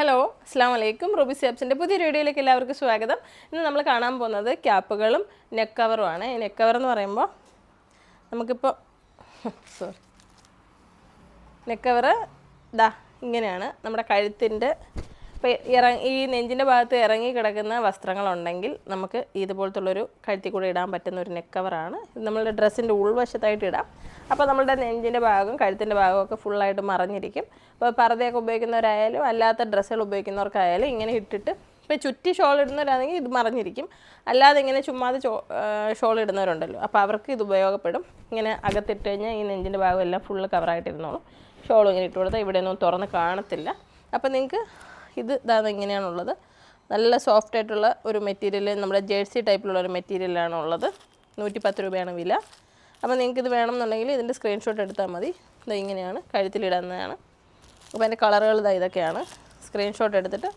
Hello അസ്സാം വലൈക്കും Ruby സാബ്സിന്റെ പുതിയ വീഡിയോയിലേക്ക് എല്ലാവർക്കും സ്വാഗതം. ഇന്ന് നമ്മൾ കാണാൻ പോകുന്നത് ക്യാപ്പുകളും നെക്ക് കവറുമാണ് നെക്ക് കവർ എന്ന് പറയുമ്പോൾ നമുക്കിപ്പോൾ സോറി നെക്ക് കവർ ദാ ഇങ്ങനെയാണ്. നമ്മുടെ കഴുത്തിന്റെ ഇപ്പോൾ ഇറങ്ങി ഈ നെഞ്ചിന്റെ ഭാഗത്ത് ഇറങ്ങി കിടക്കുന്ന വസ്ത്രങ്ങളുണ്ടെങ്കിൽ നമുക്ക് ഇതുപോലത്തുള്ളൊരു കഴുത്തി കൂടെ ഇടാൻ പറ്റുന്ന ഒരു നെക്ക് കവറാണ് ഇത് നമ്മളുടെ ഡ്രസ്സിന്റെ ഉൾവശത്തായിട്ട് ഇടാം. അപ്പോൾ നമ്മളുടെ നെഞ്ചിന്റെ ഭാഗവും കഴുത്തിന്റെ ഭാഗവും ഒക്കെ ഫുള്ളായിട്ട് മറഞ്ഞിരിക്കും. അപ്പോൾ പർദ്ദയൊക്കെ ഉപയോഗിക്കുന്നവരായാലും അല്ലാത്ത ഡ്രസ്സുകൾ ഉപയോഗിക്കുന്നവർക്കായാലും ഇങ്ങനെ ഇട്ടിട്ട് ഇപ്പോൾ ചുറ്റി ഷോൾ ഇടുന്നവരാണെങ്കിൽ ഇത് മറിഞ്ഞിരിക്കും. അല്ലാതെ ഇങ്ങനെ ചുമ്മാതെ ഷോൾ ഇടുന്നവരുണ്ടല്ലോ. അപ്പോൾ അവർക്ക് ഇത് ഉപയോഗപ്പെടും. ഇങ്ങനെ അകത്തിട്ട് കഴിഞ്ഞാൽ ഈ നെഞ്ചിന്റെ ഭാഗം എല്ലാം ഫുള്ള് കവറായിട്ടിരുന്നോളും ഷോൾ ഇങ്ങനെ ഇട്ട് കൊടുത്താൽ ഇവിടെയൊന്നും തുറന്ന് കാണത്തില്ല. അപ്പോൾ നിങ്ങൾക്ക് ഇത് ഇതാ ഇങ്ങനെയാണുള്ളത്. നല്ല സോഫ്റ്റ് ആയിട്ടുള്ള ഒരു മെറ്റീരിയൽ നമ്മുടെ ജേഴ്സി ടൈപ്പിലുള്ള ഒരു മെറ്റീരിയലാണ് ഉള്ളത് നൂറ്റി പത്ത് രൂപയാണ് വില. അപ്പോൾ നിങ്ങൾക്ക് ഇത് വേണമെന്നുണ്ടെങ്കിൽ ഇതിന്റെ സ്ക്രീൻഷോട്ട് എടുത്താൽ മതി. ഇത് ഇങ്ങനെയാണ് കഴുത്തിലിടുന്നതാണ്. അപ്പോൾ അതിന്റെ കളറുകൾ ഇതാ ഇതൊക്കെയാണ്. സ്ക്രീൻഷോട്ട് എടുത്തിട്ട്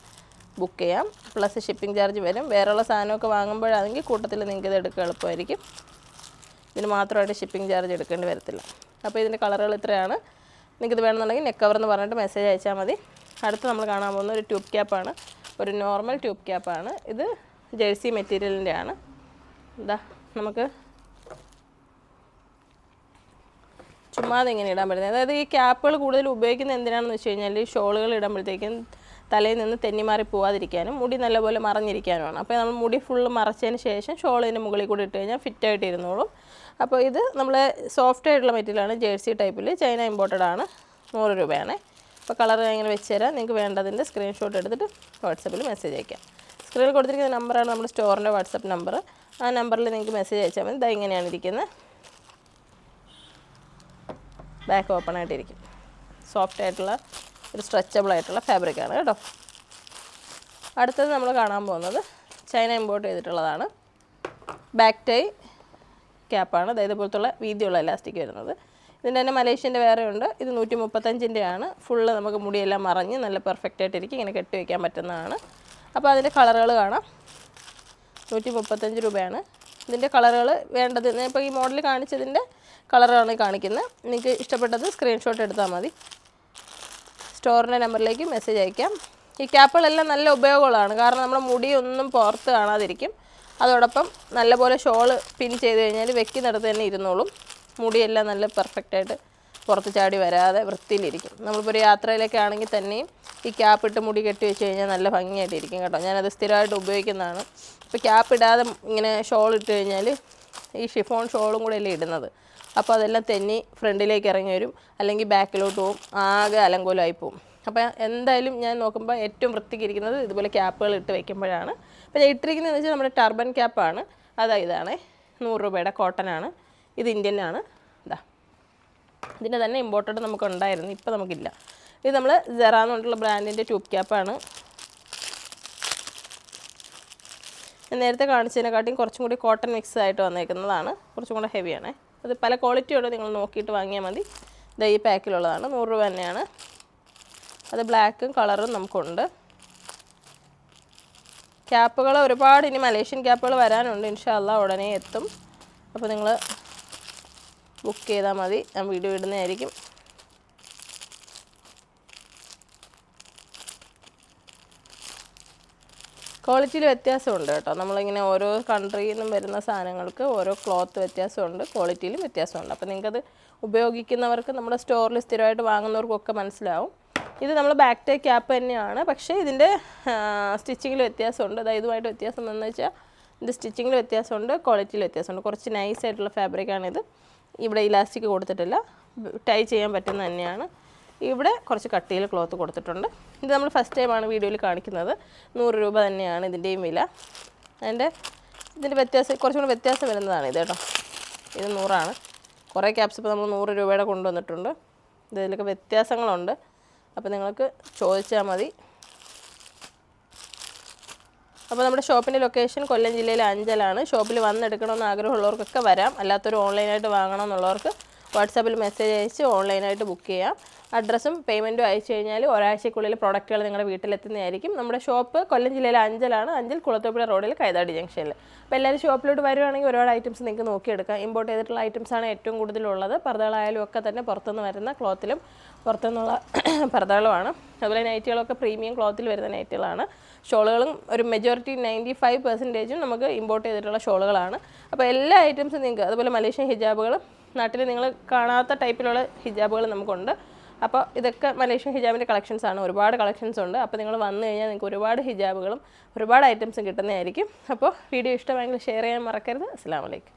ബുക്ക് ചെയ്യാം. പ്ലസ് ഷിപ്പിംഗ് ചാർജ് വരും. വേറെയുള്ള സാധനമൊക്കെ വാങ്ങുമ്പോഴാണെങ്കിൽ കൂട്ടത്തിൽ നിങ്ങൾക്ക് ഇത് എടുക്കുക എളുപ്പമായിരിക്കും. ഇതിന് മാത്രമായിട്ട് ഷിപ്പിംഗ് ചാർജ് എടുക്കേണ്ടി വരത്തില്ല. അപ്പോൾ ഇതിന്റെ കളറുകൾ ഇത്രയാണ്. നിങ്ങൾക്ക് ഇത് വേണമെന്നുണ്ടെങ്കിൽ നെക്ക് കവർ എന്ന് പറഞ്ഞിട്ട് മെസ്സേജ് അയച്ചാൽ മതി. അടുത്ത് നമ്മൾ കാണാൻ പോകുന്ന ഒരു ട്യൂബ് ക്യാപ്പാണ്. ഒരു നോർമൽ ട്യൂബ് ക്യാപ്പാണ്. ഇത് ജേഴ്സി മെറ്റീരിയലിന്റെ ആണ് എന്താ നമുക്ക് ചുമ്മാതെ ഇങ്ങനെ ഇടാൻ പറ്റുന്നത്. അതായത് ഈ ക്യാപ്പുകൾ കൂടുതൽ ഉപയോഗിക്കുന്നത് എന്തിനാണെന്ന് വെച്ച് കഴിഞ്ഞാൽ ഈ ഷോളുകൾ ഇടുമ്പോഴത്തേക്കും തലയിൽ നിന്ന് തെന്നിമാറി പോവാതിരിക്കാനും മുടി നല്ലപോലെ മറഞ്ഞിരിക്കാനുമാണ് അപ്പോൾ നമ്മൾ മുടി ഫുള്ള് മറച്ചതിന് ശേഷം ഷോളിന്റെ മുകളിൽ കൂടി ഇട്ട് കഴിഞ്ഞാൽ ഫിറ്റായിട്ട് ഇരുന്നോളും. അപ്പോൾ ഇത് നമ്മൾ സോഫ്റ്റ് ആയിട്ടുള്ള മെറ്റീരിയലാണ് ജേഴ്സി ടൈപ്പിൽ ചൈന ഇമ്പോർട്ടഡ് ആണ്. നൂറ് രൂപയാണ്. അപ്പോൾ കളർ ഞാൻ ഇങ്ങനെ വെച്ച് തരാം. നിങ്ങൾക്ക് വേണ്ടതിന്റെ സ്ക്രീൻഷോട്ട് എടുത്തിട്ട് വാട്സപ്പിൽ മെസ്സേജ് അയക്കാം. സ്ക്രീനിൽ കൊടുത്തിരിക്കുന്ന നമ്പറാണ് നമ്മുടെ സ്റ്റോറിന്റെ വാട്സപ്പ് നമ്പർ ആ നമ്പറിൽ നിങ്ങൾക്ക് മെസ്സേജ് അയച്ചാൽ മതി. ഇതാ ഇങ്ങനെയാണ് ഇരിക്കുന്നത്. ബാക്ക് ഓപ്പൺ ആയിട്ടിരിക്കും സോഫ്റ്റ് ആയിട്ടുള്ള ഒരു സ്ട്രെച്ചബിൾ ആയിട്ടുള്ള ഫാബ്രിക്കാണ് കേട്ടോ. അടുത്തത് നമ്മൾ കാണാൻ പോകുന്നത് ചൈന ഇമ്പോർട്ട് ചെയ്തിട്ടുള്ളതാണ്. ബാക്ക് ടൈ ക്യാപ്പാണ് അതായത് ഇതുപോലത്തുള്ള വീതിയുള്ള ഇലാസ്റ്റിക് വരുന്നത്. ഇതിന്റെ തന്നെ മലേഷ്യന്റെ വേറെ ഉണ്ട്. ഇത് നൂറ്റി മുപ്പത്തഞ്ചിന്റെ ആണ് ഫുള്ള് നമുക്ക് മുടിയെല്ലാം മറഞ്ഞ് നല്ല പെർഫെക്റ്റ് ആയിട്ടിരിക്കും. ഇങ്ങനെ കെട്ടി വയ്ക്കാൻ പറ്റുന്നതാണ്. അപ്പോൾ അതിന്റെ കളറുകൾ കാണാം. നൂറ്റി മുപ്പത്തഞ്ച് രൂപയാണ്. ഇതിന്റെ കളറുകൾ വേണ്ടത് ഇപ്പോൾ ഈ മോഡൽ കാണിച്ചതിന്റെ കളറാണ് കാണിക്കുന്നത്. നിങ്ങൾക്ക് ഇഷ്ടപ്പെട്ടത് സ്ക്രീൻഷോട്ട് എടുത്താൽ മതി. സ്റ്റോറിന്റെ നമ്പറിലേക്ക് മെസ്സേജ് അയക്കാം. ഈ ക്യാപ്പുകളെല്ലാം നല്ല ഉപയോഗമുള്ളതാണ്. കാരണം നമ്മുടെ മുടിയൊന്നും പുറത്ത് കാണാതിരിക്കും. അതോടൊപ്പം നല്ലപോലെ ഷോൾ പിൻ ചെയ്ത് കഴിഞ്ഞാൽ വെക്കുന്നിടത്ത് തന്നെ ഇരുന്നോളും. മുടിയെല്ലാം നല്ല പെർഫെക്റ്റായിട്ട് പുറത്ത് ചാടി വരാതെ വൃത്തിയിലിരിക്കും. നമ്മളിപ്പോൾ ഒരു യാത്രയിലൊക്കെ ആണെങ്കിൽ തന്നെയും ഈ ക്യാപ്പ് ഇട്ട് മുടി കെട്ടി വെച്ച് കഴിഞ്ഞാൽ നല്ല ഭംഗിയായിട്ട് ഇരിക്കും കേട്ടോ. ഞാനത് സ്ഥിരമായിട്ട് ഉപയോഗിക്കുന്നതാണ്. ഇപ്പോൾ ക്യാപ്പ് ഇടാതെ ഇങ്ങനെ ഷോൾ ഇട്ട് കഴിഞ്ഞാൽ ഈ ഷിഫോൺ ഷോളും കൂടെ അല്ലേ ഇടുന്നത്? അപ്പോൾ അതെല്ലാം തെന്നി ഫ്രണ്ടിലേക്ക് ഇറങ്ങി വരും. അല്ലെങ്കിൽ ബാക്കിലോട്ട് പോവും. ആകെ അലങ്കോലമായി പോവും. അപ്പോൾ എന്തായാലും ഞാൻ നോക്കുമ്പോൾ ഏറ്റവും വൃത്തിക്കിരിക്കുന്നത് ഇതുപോലെ ക്യാപ്പുകൾ ഇട്ട് വെക്കുമ്പോഴാണ്. അപ്പോൾ ഞാൻ ഇട്ടിരിക്കുന്നതെന്ന് വെച്ചാൽ നമ്മുടെ ടർബൻ ക്യാപ്പാണ് അതാ ഇതാണ്. നൂറ് രൂപയുടെ കോട്ടനാണ് ഇത് ഇന്ത്യൻ ആണ്. ഇതാ ഇതിന്റെ തന്നെ ഇമ്പോർട്ടഡ് നമുക്ക് ഉണ്ടായിരുന്നു. ഇപ്പോൾ നമുക്കില്ല. ഇത് നമ്മൾ ജെറ പറഞ്ഞിട്ടുള്ള ബ്രാൻഡിന്റെ ട്യൂബ് ക്യാപ്പാണ് ഞാൻ നേരത്തെ കാണിച്ചതിനെക്കാട്ടിയും കുറച്ചും കൂടി കോട്ടൺ മിക്സ് ആയിട്ട് വന്നേക്കുന്നതാണ്. കുറച്ചും കൂടെ ഹെവിയാണ് അത് പല ക്വാളിറ്റിയോടെ നിങ്ങൾ നോക്കിയിട്ട് വാങ്ങിയാൽ മതി. ഇത് ഈ പാക്കിലുള്ളതാണ് നൂറ് രൂപ തന്നെയാണ്. അത് ബ്ലാക്കും കളറും നമുക്കുണ്ട്. ക്യാപ്പുകൾ ഒരുപാട് ഇനി മലേഷ്യൻ ക്യാപ്പുകൾ വരാനുണ്ട്. ഇൻഷാല്ല ഉടനെ എത്തും. അപ്പോൾ നിങ്ങൾ ബുക്ക് ചെയ്താൽ മതി. ഞാൻ വീഡിയോ ഇടുന്നതായിരിക്കും. ക്വാളിറ്റിയിൽ വ്യത്യാസമുണ്ട് കേട്ടോ. നമ്മളിങ്ങനെ ഓരോ കൺട്രിയിൽ നിന്നും വരുന്ന സാധനങ്ങൾക്ക് ഓരോ ക്ലോത്ത് വ്യത്യാസമുണ്ട്. ക്വാളിറ്റിയിലും വ്യത്യാസമുണ്ട്. അപ്പോൾ നിങ്ങൾക്കത് ഉപയോഗിക്കുന്നവർക്ക് നമ്മുടെ സ്റ്റോറിൽ സ്ഥിരമായിട്ട് വാങ്ങുന്നവർക്കൊക്കെ മനസ്സിലാവും. ഇത് നമ്മൾ ബാക്ക് ടേ ക്യാപ്പ് തന്നെയാണ്. പക്ഷേ ഇതിന്റെ സ്റ്റിച്ചിങ്ങിൽ വ്യത്യാസമുണ്ട്. അതായത് ഇതുമായിട്ട് വ്യത്യാസം എന്ന് വെച്ചാൽ ഇത് സ്റ്റിച്ചിങ്ങിൽ വ്യത്യാസമുണ്ട് ക്വാളിറ്റിയിൽ വ്യത്യാസമുണ്ട്. കുറച്ച് നൈസ് ആയിട്ടുള്ള ഫാബ്രിക്കാണിത് ഇവിടെ ഇലാസ്റ്റിക് കൊടുത്തിട്ടില്ല. ടൈ ചെയ്യാൻ പറ്റുന്ന തന്നെയാണ്. ഇവിടെ കുറച്ച് കട്ടിയിൽ ക്ലോത്ത് കൊടുത്തിട്ടുണ്ട്. ഇത് നമ്മൾ ഫസ്റ്റ് ടൈമാണ് വീഡിയോയിൽ കാണിക്കുന്നത്. നൂറ് രൂപ തന്നെയാണ് ഇതിന്റെയും വില. അതിന്റെ ഇതിന്റെ വ്യത്യാസം കുറച്ചും കൂടി വ്യത്യാസം വരുന്നതാണ് ഇത് കേട്ടോ. ഇത് നൂറാണ്. കുറേ ക്യാപ്സ് ഇപ്പോൾ നമ്മൾ നൂറ് രൂപയുടെ കൊണ്ടുവന്നിട്ടുണ്ട്. ഇതിലൊക്കെ വ്യത്യാസങ്ങളുണ്ട്. അപ്പോൾ നിങ്ങൾക്ക് ചോദിച്ചാൽ മതി. അപ്പോൾ നമ്മുടെ ഷോപ്പിന്റെ ലൊക്കേഷൻ കൊല്ലം ജില്ലയിലെ അഞ്ചലാണ്. ഷോപ്പിൽ വന്നെടുക്കണമെന്ന് ആഗ്രഹമുള്ളവർക്കൊക്കെ വരാം. അല്ലാത്തൊരു ഓൺലൈനായിട്ട് വാങ്ങണമെന്നുള്ളവർക്ക് വാട്സാപ്പിൽ മെസ്സേജ് അയച്ച് ഓൺലൈനായിട്ട് ബുക്ക് ചെയ്യാം. അഡ്രസ്സും പേയ്മെന്റും അയച്ചു കഴിഞ്ഞാൽ ഒരാഴ്ചക്കുള്ളിൽ പ്രൊഡക്റ്റുകൾ നിങ്ങളുടെ വീട്ടിലെത്തുന്നതായിരിക്കും. നമ്മുടെ ഷോപ്പ് കൊല്ലം ജില്ലയിലെ അഞ്ചലാണ് അഞ്ചൽ കുളത്തൂപ്പുഴ റോഡിൽ കൈതാടി ജംഗ്ഷനിൽ. അപ്പോൾ എല്ലാവരും ഷോപ്പിലോട്ട് വരുവാണെങ്കിൽ ഒരുപാട് ഐറ്റംസ് നിങ്ങൾക്ക് നോക്കിയെടുക്കാം. ഇമ്പോർട്ട് ചെയ്തിട്ടുള്ള ഐറ്റംസ് ആണ് ഏറ്റവും കൂടുതലുള്ളത്. പർദ്ദകളായാലും ഒക്കെ തന്നെ പുറത്തുനിന്ന് വരുന്ന ക്ലോത്തിലും പുറത്തുനിന്നുള്ള പർദ്ദകളുമാണ്. അതുപോലെ നൈറ്റുകളൊക്കെ പ്രീമിയം ക്ലോത്തിൽ വരുന്ന നൈറ്റുകളാണ്. ഷോളുകളും ഒരു മെജോറിറ്റി നയന്റി ഫൈവ് പെർസെന്റേജും നമുക്ക് ഇമ്പോർട്ട് ചെയ്തിട്ടുള്ള ഷോളുകളാണ്. അപ്പോൾ എല്ലാ ഐറ്റംസും നിങ്ങൾക്ക് അതുപോലെ മലേഷ്യൻ ഹിജാബുകളും നാട്ടിൽ നിങ്ങൾ കാണാത്ത ടൈപ്പിലുള്ള ഹിജാബുകൾ നമുക്കുണ്ട്. അപ്പോൾ ഇതൊക്കെ മലേഷ്യൻ ഹിജാബിന്റെ കളക്ഷൻസ് ആണ്. ഒരുപാട് കളക്ഷൻസ് ഉണ്ട്. അപ്പോൾ നിങ്ങൾ വന്നു കഴിഞ്ഞാൽ നിങ്ങൾക്ക് ഒരുപാട് ഹിജാബുകളും ഒരുപാട് ഐറ്റംസും കിട്ടുന്നതായിരിക്കും. അപ്പോൾ വീഡിയോ ഇഷ്ടമായെങ്കിൽ ഷെയർ ചെയ്യാൻ മറക്കരുത്. അസ്സാം വലൈക്കും